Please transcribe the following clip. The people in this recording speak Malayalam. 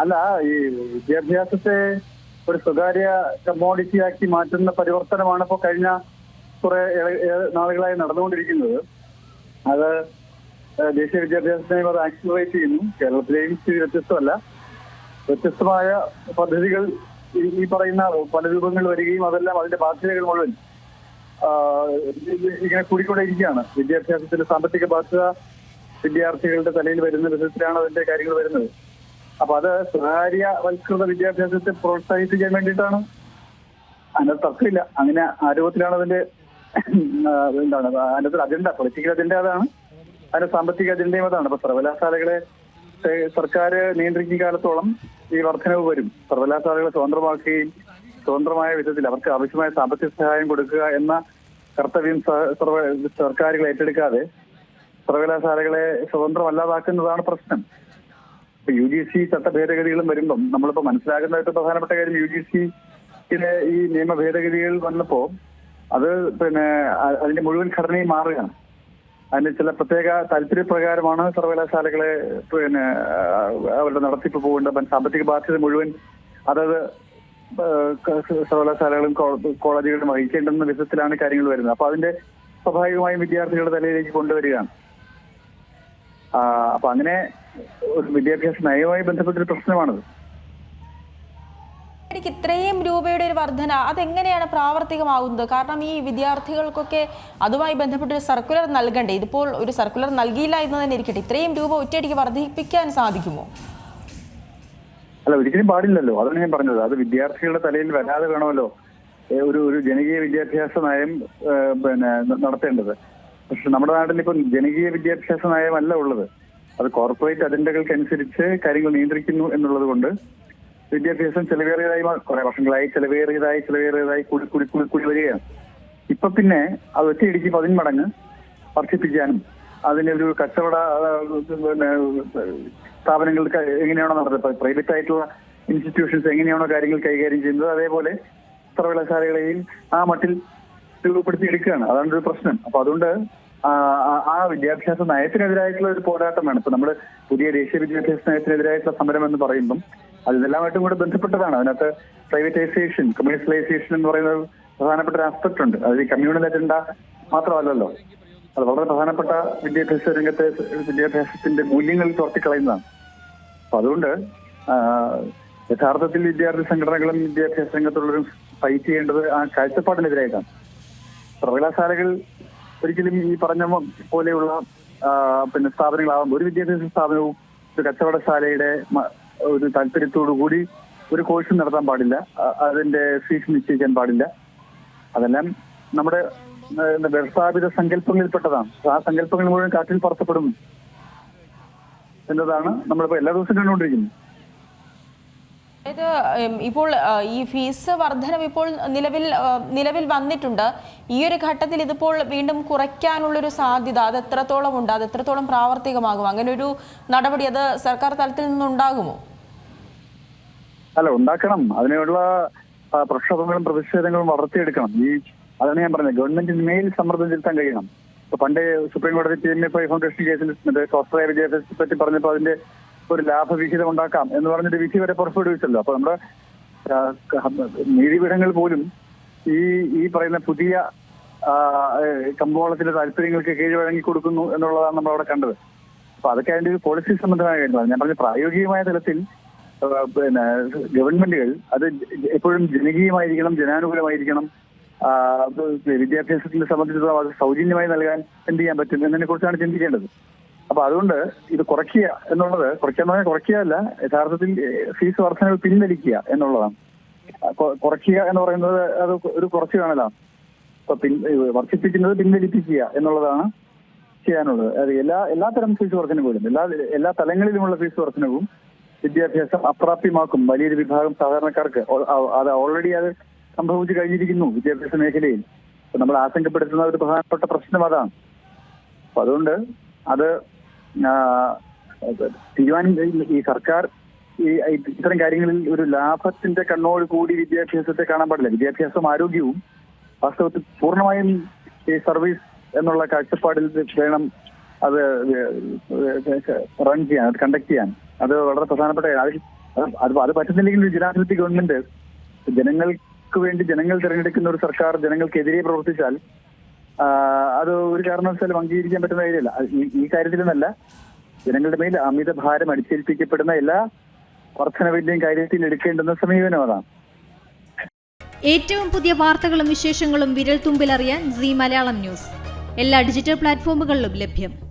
അല്ല ഈ വിദ്യാഭ്യാസത്തെ ഒരു സ്വകാര്യ കമ്മോഡിറ്റി ആക്കി മാറ്റുന്ന പരിവർത്തനമാണ് ഇപ്പോൾ കഴിഞ്ഞ കുറെ നാളുകളായി നടന്നുകൊണ്ടിരിക്കുന്നത്. അത് ദേശീയ വിദ്യാഭ്യാസത്തിനെ അത് ആക്സിലറേറ്റ് ചെയ്യുന്നു. കേരളത്തിലെയും സ്ഥിതി വ്യത്യസ്തമല്ല. വ്യത്യസ്തമായ പദ്ധതികൾ ഈ- പറയുന്ന പല രൂപങ്ങൾ വരികയും അതെല്ലാം അതിന്റെ ബാധ്യതകൾ മുഴുവൻ ഇങ്ങനെ കൂടിക്കൂടെ ഇരിക്കുകയാണ്. വിദ്യാഭ്യാസത്തിന്റെ സാമ്പത്തിക ബാധ്യത വിദ്യാർത്ഥികളുടെ തലയിൽ വരുന്ന വിധത്തിലാണ് അതിന്റെ കാര്യങ്ങൾ വരുന്നത്. അപ്പൊ അത് സ്വകാര്യവൽകൃത വിദ്യാഭ്യാസത്തെ പ്രോത്സാഹിപ്പിക്കാൻ വേണ്ടിയിട്ടാണ്. അതിനകത്ത് തർക്കമില്ല. അങ്ങനെ ആരോപത്തിലാണ് അതിന്റെ എന്താണ് അതിനകത്ത് അജണ്ട പൊളിറ്റിക്കൽ അജണ്ട അതാണ്. അതിന്റെ സാമ്പത്തിക അജണ്ടയും അതാണ്. അപ്പൊ സർവകലാശാലകളെ സർക്കാർ നിയന്ത്രിക്കുന്ന കാലത്തോളം ഈ വർധനവ് വരും. സർവകലാശാലകളെ സ്വതന്ത്രമാക്കുകയും സ്വതന്ത്രമായ വിധത്തിൽ അവർക്ക് ആവശ്യമായ സാമ്പത്തിക സഹായം കൊടുക്കുക എന്ന കർത്തവ്യം സർവ സർക്കാരുകൾ ഏറ്റെടുക്കാതെ സർവകലാശാലകളെ സ്വതന്ത്രമല്ലാതാക്കുന്നതാണ് പ്രശ്നം. യു ജി സി ചട്ട ഭേദഗതികളും വരുമ്പം നമ്മളിപ്പോ മനസ്സിലാക്കുന്ന ഏറ്റവും പ്രധാനപ്പെട്ട കാര്യം യു ജി സിയിലെ ഈ നിയമ ഭേദഗതികൾ വന്നപ്പോ അത് പിന്നെ അതിന്റെ മുഴുവൻ ഘടനയും മാറുകയാണ്. അതിന് ചില പ്രത്യേക താല്പര്യപ്രകാരമാണ് സർവകലാശാലകളെ പിന്നെ അവരുടെ നടത്തിപ്പ് പോകേണ്ട പ- സാമ്പത്തിക ബാധ്യത മുഴുവൻ അതത് സർവകലാശാലകളും കോളേജുകളും വഹിക്കേണ്ടെന്ന വിധത്തിലാണ് കാര്യങ്ങൾ വരുന്നത്. അപ്പൊ അതിന്റെ സ്വാഭാവികമായും വിദ്യാർത്ഥികളുടെ തലയിലേക്ക് കൊണ്ടുവരികയാണ്. അപ്പൊ അങ്ങനെ ഒരു വിദ്യാഭ്യാസ നയവുമായി ബന്ധപ്പെട്ടൊരു പ്രശ്നമാണത്. എനിക്ക് ഇത്രയും രൂപയുടെ ഒരു വർധന അതെങ്ങനെയാണ് പ്രാവർത്തികമാകുന്നത്? കാരണം ഈ വിദ്യാർത്ഥികൾക്കൊക്കെ അതുമായി ബന്ധപ്പെട്ട് ഒരു സർക്കുലർ നൽകണ്ടേ? ഇതിപ്പോൾ ഒരു സർക്കുലർ നൽകിയില്ല എന്ന് തന്നെ ഇരിക്കട്ടെ. ഇത്രയും രൂപ ഒറ്റയടിക്ക് വർദ്ധിപ്പിക്കാൻ സാധിക്കുമോ? അല്ല ഒരിക്കലും പാടില്ലല്ലോ. അതാണ് ഞാൻ പറഞ്ഞത്. അത് വിദ്യാർത്ഥികളുടെ തലയിൽ വരാതെ വേണമല്ലോ ഒരു ഒരു ജനകീയ വിദ്യാഭ്യാസ നയം പിന്നെ നടത്തേണ്ടത്. പക്ഷെ നമ്മുടെ നാട്ടിൽ ഇപ്പം ജനകീയ വിദ്യാഭ്യാസ നയമല്ല ഉള്ളത്. അത് കോർപ്പറേറ്റ് അജണ്ടകൾക്കനുസരിച്ച് കാര്യങ്ങൾ നിയന്ത്രിക്കുന്നു എന്നുള്ളത് കൊണ്ട് വിദ്യാഭ്യാസം ചെലവേറിയതായി കുറെ വർഷങ്ങളായി ചെലവേറിയതായി ചെലവേറിയതായി കൂടി കൂടി കൂടി കൂടി വരികയാണ്. ഇപ്പൊ പിന്നെ അത് ഒറ്റയടിക്ക് പതിന്മടങ്ങ് വർദ്ധിപ്പിക്കാനും ഒരു കച്ചവട പിന്നെ സ്ഥാപനങ്ങൾ എങ്ങനെയാണോ നടത്തുന്നത് പ്രൈവറ്റ് ആയിട്ടുള്ള ഇൻസ്റ്റിറ്റ്യൂഷൻസ് എങ്ങനെയാണോ കാര്യങ്ങൾ കൈകാര്യം ചെയ്യുന്നത്? അതേപോലെ സർവകലാശാലകളെയും ആ മട്ടിൽ രൂപപ്പെടുത്തി എടുക്കുകയാണ് അതാണ് ഒരു പ്രശ്നം. അപ്പൊ അതുകൊണ്ട് ആ വിദ്യാഭ്യാസ നയത്തിനെതിരായിട്ടുള്ള ഒരു പോരാട്ടമാണ്. ഇപ്പൊ നമ്മുടെ പുതിയ ദേശീയ വിദ്യാഭ്യാസ നയത്തിനെതിരായിട്ടുള്ള സമരം എന്ന് പറയുമ്പം അത് കൂടെ ബന്ധപ്പെട്ടതാണ്. അതിനകത്ത് പ്രൈവറ്റൈസേഷൻ കമ്മ്യൂണിസ്റ്റലൈസേഷൻ എന്ന് പറയുന്ന പ്രധാനപ്പെട്ട ഒരു ആസ്പെക്ട് ഉണ്ട്. അത് ഈ കമ്മ്യൂണൽ അജണ്ട മാത്രമല്ലല്ലോ. അത് വളരെ പ്രധാനപ്പെട്ട വിദ്യാഭ്യാസ രംഗത്തെ വിദ്യാഭ്യാസത്തിന്റെ മൂല്യങ്ങൾ തുറത്തിക്കളയുന്നതാണ്. അപ്പൊ അതുകൊണ്ട് യഥാർത്ഥത്തിൽ വിദ്യാർത്ഥി സംഘടനകളും വിദ്യാഭ്യാസ രംഗത്തുള്ളവരും ഫൈറ്റ് ചെയ്യേണ്ടത് ആ കാഴ്ചപ്പാടിനെതിരായിട്ടാണ്. സർവകലാശാലകൾ ഒരിക്കലും ഈ പറഞ്ഞ പോലെയുള്ള പിന്നെ സ്ഥാപനങ്ങളാവും. ഒരു വിദ്യാഭ്യാസ സ്ഥാപനവും ഒരു കച്ചവടശാലയുടെ ഒരു താല്പര്യത്തോടു കൂടി ഒരു കോഴ്സ് നടത്താൻ പാടില്ല. അതിന്റെ ഫീസ് നിശ്ചയിക്കാൻ പാടില്ല. അതെല്ലാം നമ്മുടെ വ്യവസ്ഥാപിത സങ്കല്പങ്ങളിൽപ്പെട്ടതാണ്. ആ സങ്കല്പങ്ങൾ മുഴുവൻ കാറ്റിൽ പറത്തപ്പെടുന്നു. എന്നതാണ് നമ്മളിപ്പോ എല്ലാ ദിവസവും കണ്ടുകൊണ്ടിരിക്കുന്നത്. അതായത് ഇപ്പോൾ ഈ ഫീസ് വർധനം ഇപ്പോൾ നിലവിൽ നിലവിൽ വന്നിട്ടുണ്ട്. ഈ ഒരു ഘട്ടത്തിൽ ഇതിപ്പോൾ വീണ്ടും കുറയ്ക്കാനുള്ളൊരു സാധ്യത അത് എത്രത്തോളം ഉണ്ട്? അത് എത്രത്തോളം പ്രാവർത്തികമാകും? അങ്ങനെ ഒരു നടപടി അത് സർക്കാർ തലത്തിൽ നിന്നുണ്ടാകുമോ? അല്ല ഉണ്ടാക്കണം. അതിനുള്ള പ്രക്ഷോഭങ്ങളും പ്രതിഷേധങ്ങളും വളർത്തിയെടുക്കണം. ഈ അതാണ് ഞാൻ പറഞ്ഞത്. ഗവൺമെന്റിന് മേൽ സമ്മർദ്ദം ചെലുത്താൻ കഴിയണം. പണ്ട് സുപ്രീം കോടതി P M F I foundation കേസിൽ മറ്റേ വിദ്യാഭ്യാസത്തെ പറ്റി പറഞ്ഞപ്പോൾ അതിന്റെ ഒരു ലാഭവിഹിതം ഉണ്ടാക്കാം എന്ന് പറഞ്ഞൊരു വിധി വരെ പുറപ്പെടുവിച്ചല്ലോ. അപ്പൊ നമ്മുടെ നീതിപീഠങ്ങൾ പോലും ഈ ഈ പറയുന്ന പുതിയ കമ്പോളത്തിന്റെ താല്പര്യങ്ങൾക്ക് കീഴ്വഴങ്ങി കൊടുക്കുന്നു എന്നുള്ളതാണ് നമ്മൾ അവിടെ കണ്ടത്. അപ്പൊ അതൊക്കെ അതിന്റെ ഒരു പോളിസി സംബന്ധമായ കാര്യമാണ്. ഞാൻ പറഞ്ഞ പ്രായോഗികമായ തലത്തിൽ പിന്നെ ഗവൺമെന്റുകൾ അത് എപ്പോഴും ജനകീയമായിരിക്കണം ജനാനുകൂലമായിരിക്കണം വിദ്യാഭ്യാസത്തിനെ സംബന്ധിച്ചിടത്തോളം അത് സൗജന്യമായി നൽകാൻ എന്ത് ചെയ്യാൻ പറ്റും എന്നതിനെ കുറിച്ചാണ് ചിന്തിക്കേണ്ടത്. അപ്പൊ അതുകൊണ്ട് ഇത് കുറയ്ക്കുക എന്നുള്ളത് കുറയ്ക്കുക എന്ന് പറഞ്ഞാൽ കുറയ്ക്കുകയല്ല യഥാർത്ഥത്തിൽ ഫീസ് വർധനവ് പിൻവലിക്കുക എന്നുള്ളതാണ്. കുറയ്ക്കുക എന്ന് പറയുന്നത് അത് ഒരു കുറച്ച് കാണലാണ്. അപ്പൊ പിൻ വർദ്ധിപ്പിക്കുന്നത് പിൻവലിപ്പിക്കുക എന്നുള്ളതാണ് ചെയ്യാനുള്ളത്. അത് എല്ലാ എല്ലാത്തരം ഫീസ് വർധനവുകളും എല്ലാ എല്ലാ തലങ്ങളിലുമുള്ള ഫീസ് വർധനവും വിദ്യാഭ്യാസം അപ്രാപ്യമാക്കും. വലിയൊരു വിഭാഗം സാധാരണക്കാർക്ക്. അത് ഓൾറെഡി അത് സംഭവിച്ചു കഴിഞ്ഞിരിക്കുന്നു വിദ്യാഭ്യാസ മേഖലയിൽ. നമ്മൾ ആശങ്കപ്പെടുത്തുന്ന ഒരു പ്രധാനപ്പെട്ട പ്രശ്നം അതാണ്. അപ്പൊ അതുകൊണ്ട് അത് തീരുമാനം ഈ സർക്കാർ ഈ ഇത്തരം കാര്യങ്ങളിൽ ഒരു ലാഭത്തിന്റെ കണ്ണോട് കൂടി വിദ്യാഭ്യാസത്തെ കാണാൻ പാടില്ല വിദ്യാഭ്യാസം ആരോഗ്യവും വാസ്തവത്തിൽ പൂർണമായും ഈ സർവീസ് എന്നുള്ള കാഴ്ചപ്പാടിൽ വേണം അത് റൺ ചെയ്യാൻ അത് കണ്ടക്ട് ചെയ്യാൻ അത് വളരെ പ്രധാനപ്പെട്ട. അത് അത് പറ്റുന്നില്ലെങ്കിൽ ജനാധിപത്യ ഗവൺമെന്റ് ജനങ്ങൾക്ക് വേണ്ടി ജനങ്ങൾ തിരഞ്ഞെടുക്കുന്ന ഒരു സർക്കാർ ജനങ്ങൾക്കെതിരെ പ്രവർത്തിച്ചാൽ അത് ഒരു കാരണവശാലും അംഗീകരിക്കാൻ പറ്റുന്ന കാര്യമല്ല. ഈ- കാര്യത്തിൽ നിന്നല്ല ജനങ്ങളുടെ മേൽ അമിത ഭാരം അടിച്ചേൽപ്പിക്കപ്പെടുന്ന എല്ലാ വർധനവിന്റെയും കാര്യത്തിൽ എടുക്കേണ്ടുന്ന സമീപനം അതാണ്. ഏറ്റവും പുതിയ വാർത്തകളും വിശേഷങ്ങളും വിരൽ തുമ്പിലറിയാൻ സി മലയാളം ന്യൂസ്. എല്ലാ ഡിജിറ്റൽ പ്ലാറ്റ്ഫോമുകളിലും ലഭ്യം.